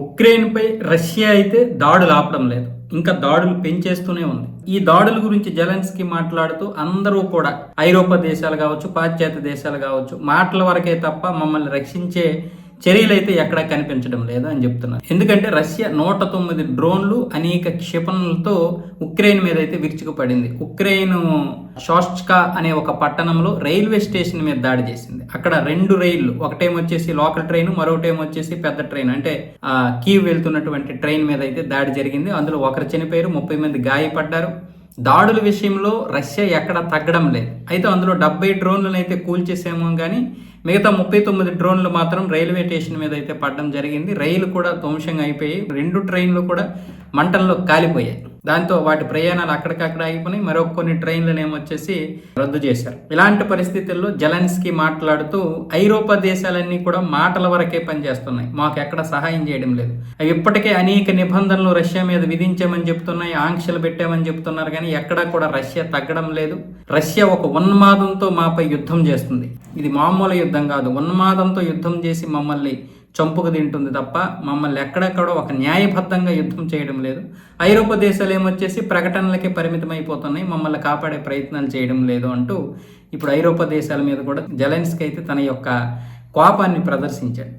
ఉక్రెయిన్పై Russia అయితే దాడులు ఆపడం లేదు. ఇంకా దాడులు పెంచేస్తూనే ఉంది. ఈ దాడుల గురించి జలెన్స్కి మాట్లాడుతూ అందరూ కూడా ఐరోపా దేశాలు కావచ్చు పాశ్చాత్య దేశాలు కావచ్చు మాటల వరకే తప్ప మమ్మల్ని రక్షించే చర్యలు అయితే ఎక్కడా కనిపించడం లేదు అని చెప్తున్నారు. ఎందుకంటే రష్యా నూట తొమ్మిది డ్రోన్లు అనేక క్షిపణులతో ఉక్రెయిన్ మీద అయితే విరుచుకుపడింది. ఉక్రెయిన్ షోస్ట్కా అనే ఒక పట్టణంలో రైల్వే స్టేషన్ మీద దాడి చేసింది. అక్కడ రెండు రైళ్ళు ఒకటేమో వచ్చేసి లోకల్ ట్రైన్ మరొకటేమో వచ్చేసి పెద్ద ట్రైన్. అంటే కీవ్ వెళ్తున్నటువంటి ట్రైన్ మీద అయితే దాడి జరిగింది. అందులో ఒకరు చనిపోయారు ముప్పై మంది గాయపడ్డారు. దాడుల విషయంలో రష్యా ఎక్కడ తగ్గడం లేదు. అయితే అందులో డెబ్బై డ్రోన్లను అయితే కూల్చేసామో కానీ మిగతా ముప్పై తొమ్మిది డ్రోన్లు మాత్రం రైల్వే స్టేషన్ మీద అయితే పడడం జరిగింది. రైలు కూడా ధ్వంసంగా అయిపోయి రెండు ట్రైన్లు కూడా మంటల్లో కాలిపోయాయి. దాంతో వాటి ప్రయాణాలు అక్కడికక్కడ ఆగిపోయి మరొక కొన్ని ట్రైన్లను ఏమొచ్చేసి రద్దు చేశారు. ఇలాంటి పరిస్థితుల్లో జలన్స్కి మాట్లాడుతూ ఐరోపా దేశాలన్నీ కూడా మాటల వరకే పనిచేస్తున్నాయి. మాకు ఎక్కడ సహాయం చేయడం లేదు. అవి ఇప్పటికే అనేక నిబంధనలు రష్యా మీద విధించామని చెప్తున్నాయి ఆంక్షలు పెట్టామని చెప్తున్నారు కానీ ఎక్కడా కూడా రష్యా తగ్గడం లేదు. రష్యా ఒక ఉన్మాదంతో మాపై యుద్ధం చేస్తుంది. ఇది మామూలు యుద్ధం కాదు. ఉన్మాదంతో యుద్ధం చేసి మమ్మల్ని చంపుకు తింటుంది తప్ప మమ్మల్ని ఎక్కడెక్కడో ఒక న్యాయబద్ధంగా యుద్ధం చేయడం లేదు. ఐరోపా దేశాలు ఏమొచ్చేసి ప్రకటనలకే పరిమితం అయిపోతున్నాయి మమ్మల్ని కాపాడే ప్రయత్నాలు చేయడం లేదు అంటూ ఇప్పుడు ఐరోపా దేశాల మీద కూడా జెలెన్స్కి అయితే తన యొక్క కోపాన్ని ప్రదర్శించాడు